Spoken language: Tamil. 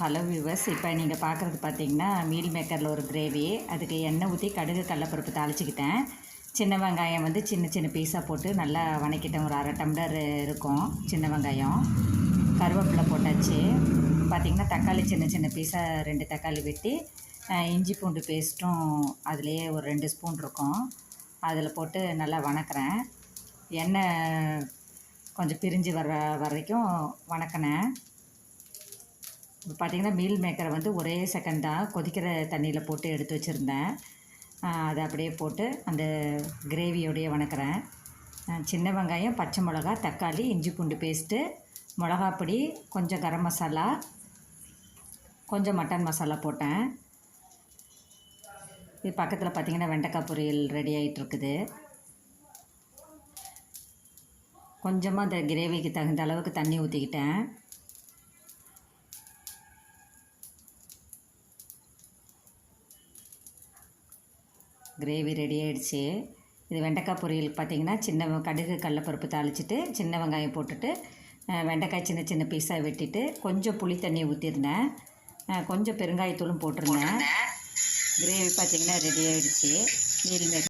ஹலோ வியூவர்ஸ் இப்போ நீங்கள் பார்க்குறது பார்த்தீங்கன்னா மீல் மேக்கரில் ஒரு கிரேவி அதுக்கு எண்ணெய் ஊற்றி கடுகு கடலப்பருப்பு தாளிச்சிக்கிட்டேன். சின்ன வெங்காயம் வந்து சின்ன சின்ன பீஸாக போட்டு நல்லா வணக்கிட்டேன். ஒரு அரை டம்ளர் இருக்கும் சின்ன வெங்காயம். கருவேப்பிலை போட்டாச்சு. பார்த்திங்கன்னா தக்காளி சின்ன சின்ன பீஸாக ரெண்டு தக்காளி வெட்டி இஞ்சி பூண்டு பேஸ்ட்டும் அதுலேயே ஒரு ரெண்டு ஸ்பூன் இருக்கும். அதில் போட்டு நல்லா வணக்கிறேன். எண்ணெய் கொஞ்சம் பிரிஞ்சு வர்ற வரைக்கும் வணக்கினேன். பார்த்தீங்கன்னா மீல் மேக்கரை வந்து ஒரே செகண்ட் தான் கொதிக்கிற தண்ணியில் போட்டு எடுத்து வச்சுருந்தேன். அதை அப்படியே போட்டு அந்த கிரேவியோடையே வணக்கிறேன். சின்ன வெங்காயம் பச்சை மிளகா தக்காளி இஞ்சி பூண்டு பேஸ்ட்டு மிளகாப்பொடி கொஞ்சம் கரம் மசாலா கொஞ்சம் மட்டன் மசாலா போட்டேன். இது பக்கத்தில் பார்த்திங்கன்னா வெண்டைக்காய் பொரியல் ரெடி ஆகிட்டு இருக்குது கொஞ்சமாக அந்த கிரேவிக்கு தகுந்த அளவுக்கு தண்ணி ஊற்றிக்கிட்டேன் கிரேவி ரெடி ஆகிடுச்சு இது வெண்டைக்காய் பொரியல் பார்த்தீங்கன்னா சின்ன கடுகு கடலப்பருப்பு தாளிச்சிட்டு சின்ன வெங்காயம் போட்டுட்டு வெண்டைக்காய் சின்ன சின்ன பீஸாக வெட்டிட்டு கொஞ்சம் புளி தண்ணியை ஊற்றிருந்தேன் கொஞ்சம் பெருங்காயத்தூளும் போட்டிருந்தேன். கிரேவி பார்த்தீங்கன்னா ரெடி ஆகிடுச்சு மீல்